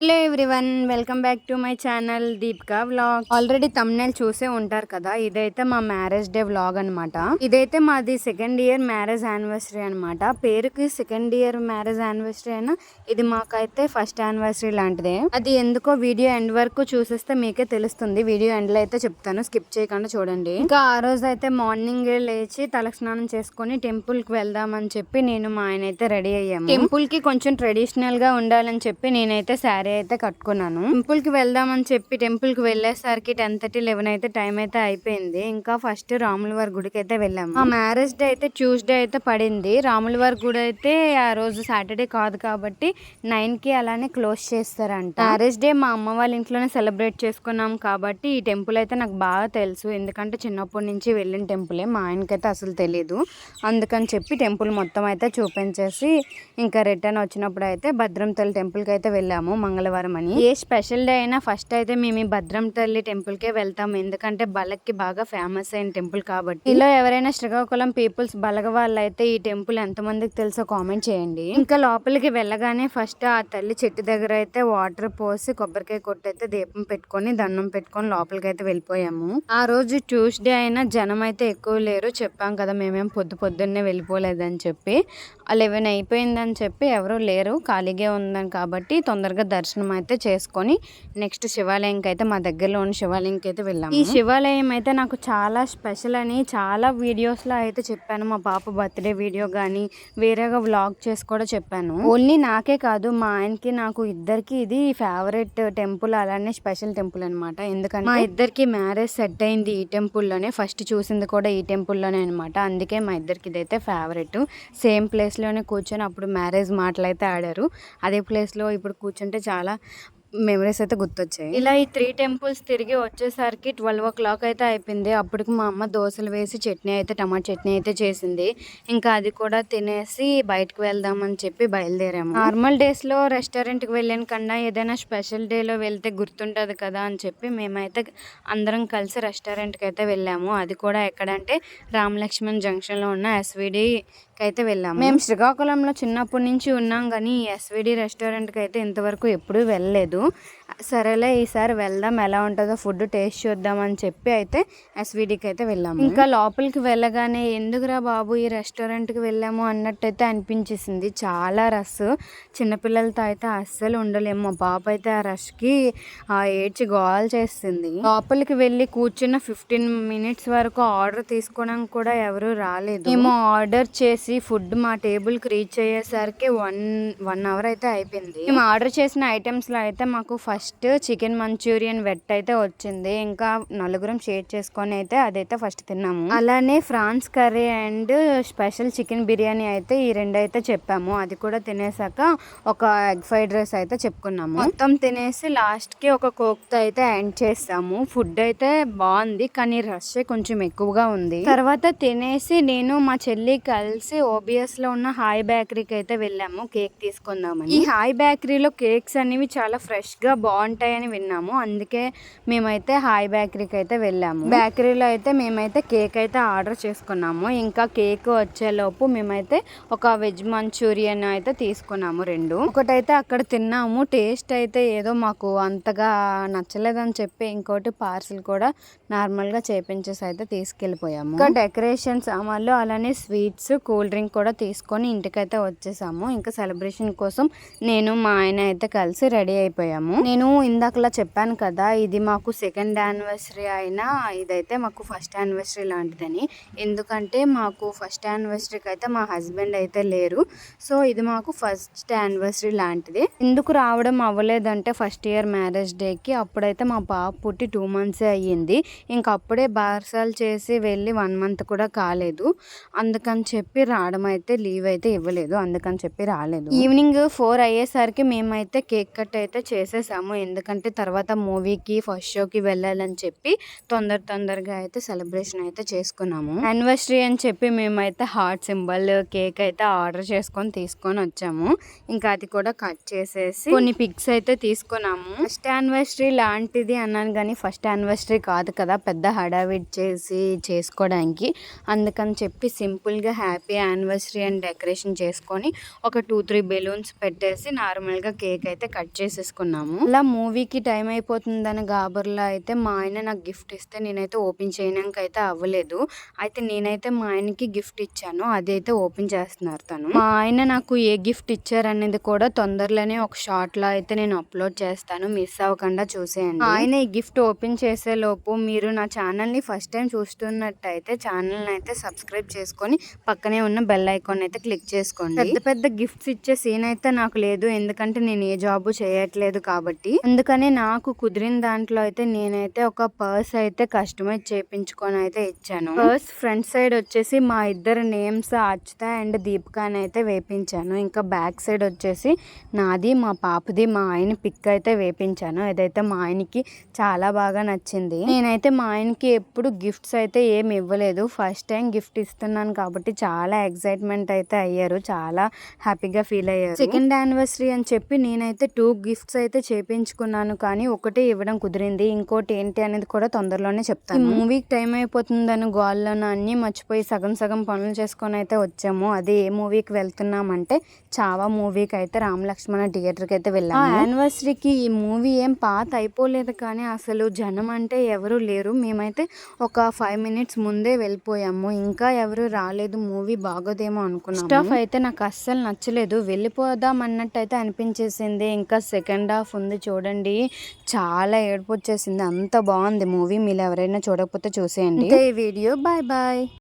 Hello everyone welcome back to my channel Deepika vlog already thumbnail చూసే ఉంటారు కదా ఇదైతే మా మ్యారేజ్ డే వ్లాగ్ అన్నమాట. ఇదైతే మాది సెకండ్ ఇయర్ మ్యారేజ్ యానివర్సరీ అన్నమాట. పేరుకి సెకండ్ ఇయర్ మ్యారేజ్ యానివర్సరీ అయినా ఇది మాకైతే ఫస్ట్ యానివర్సరీ లాంటిదే. అది ఎందుకో వీడియో ఎండ్ వరకు చూసేస్తే మీకే తెలుస్తుంది. వీడియో ఎండ్లో అయితే చెప్తాను స్కిప్ చేయకుండా చూడండి. ఇంకా ఆ రోజు అయితే మార్నింగ్ లేచి తలస్నానం చేసుకొని టెంపుల్కి వెళ్దామని చెప్పి నేను మా ఆయన అయితే రెడీ అయ్యాము. టెంపుల్కి కొంచెం ట్రెడిషనల్గా ఉండాలని చెప్పి నేనైతే శారీ అయితే కట్టుకున్నాను. టెంపుల్కి వెళ్దామని చెప్పి టెంపుల్కి వెళ్ళేసరికి టెన్ థర్టీ లెవెన్ అయితే టైం అయితే అయిపోయింది. ఇంకా ఫస్ట్ రాములవారి గుడికి అయితే వెళ్ళాము. ఆ మ్యారేజ్ డే అయితే ట్యూస్డే అయితే పడింది. రాములవారి గుడి అయితే ఆ రోజు సాటర్డే కాదు కాబట్టి నైన్కి అలానే క్లోజ్ చేస్తారంట. మ్యారేజ్ డే మా అమ్మ వాళ్ళ ఇంట్లోనే సెలబ్రేట్ చేసుకున్నాం కాబట్టి ఈ టెంపుల్ అయితే నాకు బాగా తెలుసు. ఎందుకంటే చిన్నప్పటి నుంచి వెళ్ళిన టెంపులే మా ఆయనకైతే అసలు తెలియదు అందుకని చెప్పి టెంపుల్ మొత్తం అయితే చూపించేసి ఇంకా రిటర్న్ వచ్చినప్పుడు అయితే భద్రం తల్లి టెంపుల్కి అయితే వెళ్ళాము. మంగళవారం అని. ఏ స్పెషల్ డే అయినా ఫస్ట్ అయితే మేము ఈ భద్రం తల్లి టెంపుల్కే వెళ్తాము ఎందుకంటే బలక్కి బాగా ఫేమస్ అయిన టెంపుల్ కాబట్టి. ఇలా ఎవరైనా శ్రీకాకుళం పీపుల్స్ బలగ వాళ్ళు అయితే ఈ టెంపుల్ ఎంతమందికి తెలుసో కామెంట్ చేయండి. ఇంకా లోపలికి వెళ్ళగానే ఫస్ట్ ఆ తల్లి చెట్టు దగ్గర అయితే వాటర్ పోసి కొబ్బరికాయ కొట్టి అయితే దీపం పెట్టుకొని దండం పెట్టుకొని లోపలికి అయితే వెళ్ళిపోయాము. ఆ రోజు ట్యూస్డే అయినా జనం అయితే ఎక్కువ లేరు. చెప్పాం కదా మేమేం పొద్దు పొద్దున్నే వెళ్ళిపోలేదని చెప్పి. లెవెన్ అయిపోయిందని చెప్పి ఎవరు లేరు. ఖాళీగా ఉందని కాబట్టి తొందరగా దర్శనం అయితే చేసుకొని నెక్స్ట్ శివాలయంకి అయితే మా దగ్గరలో ఉన్న శివాలయంకి అయితే వెళ్ళాము. ఈ శివాలయం అయితే నాకు చాలా స్పెషల్ అని చాలా వీడియోస్లో అయితే చెప్పాను. మా పాప బర్త్డే వీడియో కానీ వేరేగా వ్లాగ్ చేసి కూడా చెప్పాను. ఓన్లీ నాకే కాదు మా ఆయనకి నాకు ఇద్దరికి ఇది ఫేవరెట్ టెంపుల్ అలానే స్పెషల్ టెంపుల్ అనమాట ఎందుకంటే మా ఇద్దరికి మ్యారేజ్ సెట్ అయింది ఈ టెంపుల్లోనే ఫస్ట్ చూసింది కూడా ఈ టెంపుల్లోనే అనమాట అందుకే మా ఇద్దరికి ఇదైతే ఫేవరెట్ సేమ్ ప్లేస్లోనే కూర్చొని అప్పుడు మ్యారేజ్ మాటలు అయితే ఆడారు. అదే ప్లేస్లో ఇప్పుడు కూర్చుంటే చాలా మెమరీస్ అయితే గుర్తొచ్చాయి. ఇలా ఈ త్రీ టెంపుల్స్ తిరిగి వచ్చేసరికి ట్వెల్వ్ ఓ క్లాక్ అయితే అయిపోయింది. అప్పటికి మా అమ్మ దోశలు వేసి చట్నీ అయితే టమాటా చట్నీ అయితే చేసింది. ఇంకా అది కూడా తినేసి బయటకు వెళ్దామని చెప్పి బయలుదేరాము. నార్మల్ డేస్లో రెస్టారెంట్కి వెళ్ళిన కన్నా ఏదైనా స్పెషల్ డేలో వెళ్తే గుర్తుంటుంది కదా అని చెప్పి మేమైతే అందరం కలిసి రెస్టారెంట్కి అయితే వెళ్ళాము. అది కూడా ఎక్కడంటే రామలక్ష్మణ్ జంక్షన్లో ఉన్న ఎస్విడి అయితే వెళ్ళాము. మేము శ్రీకాకుళంలో చిన్నప్పటి నుంచి ఉన్నాం కానీ ఎస్విడి రెస్టారెంట్కి అయితే ఇంతవరకు ఎప్పుడూ వెళ్ళలేదు. సరేలే ఈసారి వెళ్దాం ఎలా ఉంటుందో ఫుడ్ టేస్ట్ చూద్దాం అని చెప్పి అయితే ఎస్విడికి అయితే వెళ్ళాము. ఇంకా లోపలికి వెళ్ళగానే ఎందుకురా బాబు ఈ రెస్టారెంట్కి వెళ్ళాము అన్నట్టయితే అనిపించేసింది. చాలా రష్. చిన్నపిల్లలతో అయితే అస్సలు ఉండలేము. మా పాప అయితే ఆ రష్కి ఆ ఏడ్చి గోల్ చేస్తుంది. లోపలికి వెళ్ళి కూర్చున్న ఫిఫ్టీన్ మినిట్స్ వరకు ఆర్డర్ తీసుకోవడానికి కూడా ఎవరు రాలేదు. మేము ఆర్డర్ చేసి ఫుడ్ మా టేబుల్కి రీచ్ అయ్యేసరికి వన్ వన్ అవర్ అయితే అయిపోయింది. మేము ఆర్డర్ చేసిన ఐటమ్స్లో అయితే మాకు ఫస్ట్ చికెన్ మంచూరియన్ వెట్ అయితే వచ్చింది. ఇంకా నలుగురం షేర్ చేసుకొని అయితే అదైతే ఫస్ట్ తిన్నాము. అలానే prawns curry and special chicken biryani అయితే ఈ రెండు అయితే చెప్పాము. అది కూడా తినేసాక ఒక ఎగ్ ఫ్రైడ్ రైస్ అయితే చెప్పుకున్నాము. మొత్తం తినేసి లాస్ట్కి ఒక కోక్తో అయితే ఎండ్ చేస్తాము ఫుడ్ అయితే బాగుంది కానీ రష్ కొంచెం ఎక్కువగా ఉంది. తర్వాత తినేసి నేను మా చెల్లి కలిసి ఓబిఎస్లో ఉన్న హాయ్ బేకరీకి అయితే వెళ్ళాము కేక్ తీసుకుందామని. ఈ హాయ్ బేకరీలో కేక్స్ అనేవి చాలా ఫ్రెష్గా బాగుంటాయని విన్నాము. అందుకే మేమైతే హాయ్ బేకరీకి అయితే వెళ్ళాము. బేకరీలో అయితే మేమైతే కేక్ అయితే ఆర్డర్ చేసుకున్నాము. ఇంకా కేక్ వచ్చేలోపు మేమైతే ఒక వెజ్ మంచూరియన్ అయితే తీసుకున్నాము రెండు. ఒకటైతే అక్కడ తిన్నాము. టేస్ట్ అయితే ఏదో మాకు అంతగా నచ్చలేదని చెప్పి ఇంకోటి పార్సిల్ కూడా నార్మల్గా చేపించేసి అయితే తీసుకెళ్ళిపోయాము. ఇంకా డెకరేషన్ సామాన్లు అలానే స్వీట్స్ కూల్ కూల్ డ్రింక్ కూడా తీసుకొని ఇంటికైతే వచ్చేసాము. ఇంకా సెలబ్రేషన్ కోసం నేను మా ఆయన అయితే కలిసి రెడీ అయిపోయాము. నేను ఇందాకలా చెప్పాను కదా ఇది మాకు సెకండ్ యానివర్సరీ అయినా ఇదైతే మాకు ఫస్ట్ యానివర్సరీ లాంటిదని. ఎందుకంటే మాకు ఫస్ట్ యానివర్సరీకి అయితే మా హస్బెండ్ అయితే లేరు. సో ఇది మాకు ఫస్ట్ యానివర్సరీ లాంటిది. ఎందుకు రావడం అవ్వలేదంటే ఫస్ట్ ఇయర్ మ్యారేజ్ డేకి అప్పుడైతే మా పాప పుట్టి టూ మంత్సే అయ్యింది. ఇంక అప్పుడే బార్సాలు చేసి వెళ్ళి వన్ మంత్ కూడా కాలేదు. అందుకని చెప్పి రావడం అయితే లీవ్ అయితే ఇవ్వలేదు. అందుకని చెప్పి రాలేదు. ఈవినింగ్ ఫోర్ అయ్యేసరికి మేమైతే కేక్ కట్ అయితే చేసేసాము. ఎందుకంటే తర్వాత మూవీకి ఫస్ట్ షోకి వెళ్ళాలని చెప్పి తొందర తొందరగా అయితే సెలబ్రేషన్ అయితే చేసుకున్నాము. యానివర్సరీ అని చెప్పి మేమైతే హార్ట్ సింబల్ కేక్ అయితే ఆర్డర్ చేసుకొని తీసుకొని వచ్చాము. ఇంకా అది కూడా కట్ చేసేసి కొన్ని పిక్స్ అయితే తీసుకున్నాము. ఫస్ట్ యానివర్సరీ లాంటిది అన్నాను కానీ ఫస్ట్ యానివర్సరీ కాదు కదా. పెద్ద హడావిడి చేసి చేసుకోవడానికి. అందుకని చెప్పి సింపుల్గా హ్యాపీ యానివర్సరీ అని డెకరేషన్ చేసుకొని ఒక టూ త్రీ బెలూన్స్ పెట్టేసి నార్మల్గా కేక్ అయితే కట్ చేసేసుకున్నాము. అలా మూవీకి టైం అయిపోతుందని గాబర్లో అయితే మా ఆయన నాకు గిఫ్ట్ ఇస్తే నేనైతే ఓపెన్ చేయడానికి అయితే అవ్వలేదు. అయితే నేనైతే మా ఆయనకి గిఫ్ట్ ఇచ్చాను అది అయితే ఓపెన్ చేస్తున్నారు తను. మా ఆయన నాకు ఏ గిఫ్ట్ ఇచ్చారు అనేది కూడా తొందరలోనే ఒక షార్ట్లో అయితే నేను అప్లోడ్ చేస్తాను మిస్ అవ్వకుండా చూసేయండి. ఆయన ఈ గిఫ్ట్ ఓపెన్ చేసే లోపు మీరు నా ఛానల్ని ఫస్ట్ టైం చూస్తున్నట్టయితే ఛానల్ అయితే సబ్స్క్రైబ్ చేసుకొని పక్కనే ఉన్న బెల్ ఐకాన్ అయితే క్లిక్ చేసుకోండి. పెద్ద పెద్ద గిఫ్ట్స్ ఇచ్చే సీన్ అయితే నాకు లేదు. ఎందుకంటే నేను ఏ జాబ్ చేయట్లేదు కాబట్టి. అందుకని నాకు కుదిరిన దాంట్లో అయితే నేనైతే ఒక పర్స్ అయితే కస్టమైజ్ చేయించుకొని అయితే ఇచ్చాను. పర్స్ ఫ్రంట్ సైడ్ వచ్చేసి మా ఇద్దరు నేమ్స్ అచ్యుత అండ్ దీపిక అని అయితే వేపించాను. ఇంకా బ్యాక్ సైడ్ వచ్చేసి నాది మా పాపది మా ఆయన పిక్ అయితే వేపించాను. ఇదైతే మా ఆయనకి చాలా బాగా నచ్చింది. నేనైతే మా ఆయనకి ఎప్పుడు గిఫ్ట్స్ అయితే ఏమి ఇవ్వలేదు. ఫస్ట్ టైం గిఫ్ట్ ఇస్తున్నాను కాబట్టి చాలా ఎక్సైట్మెంట్ అయితే అయ్యారు. చాలా హ్యాపీగా ఫీల్ అయ్యారు. సెకండ్ యానివర్సరీ అని చెప్పి నేనైతే టూ గిఫ్ట్స్ అయితే చేపించుకున్నాను. కానీ ఒకటే ఇవ్వడం కుదిరింది. ఇంకోటి ఏంటి అనేది కూడా తొందరలోనే చెప్తాను. మూవీకి టైం అయిపోతుందని గోల్లోనూ అన్ని మర్చిపోయి సగం సగం పనులు చేసుకొని అయితే వచ్చాము. అది ఏ మూవీకి వెళ్తున్నామంటే చావా మూవీకి అయితే రామ లక్ష్మణ థియేటర్కి అయితే వెళ్ళాము. యానివర్సరీకి ఈ మూవీ ఏం పాత అయిపోలేదు. కానీ అసలు జనం అంటే ఎవరు లేరు. మేమైతే ఒక ఫైవ్ మినిట్స్ ముందే వెళ్ళిపోయాము. ఇంకా ఎవరు రాలేదు. మూవీ బాగోదేమో అనుకున్నాం స్టఫ్ అయితే నాకు అస్సలు నచ్చలేదు. వెళ్ళిపోదాం అన్నట్టు అయితే అనిపించేసింది. ఇంకా సెకండ్ హాఫ్ ఉంది చూడండి. చాలా ఏడుపు వచ్చేసింది. అంత బాగుంది మూవీ. మీరు ఎవరైనా చూడకపోతే చూసేయండి. ఈ వీడియో. Bye bye.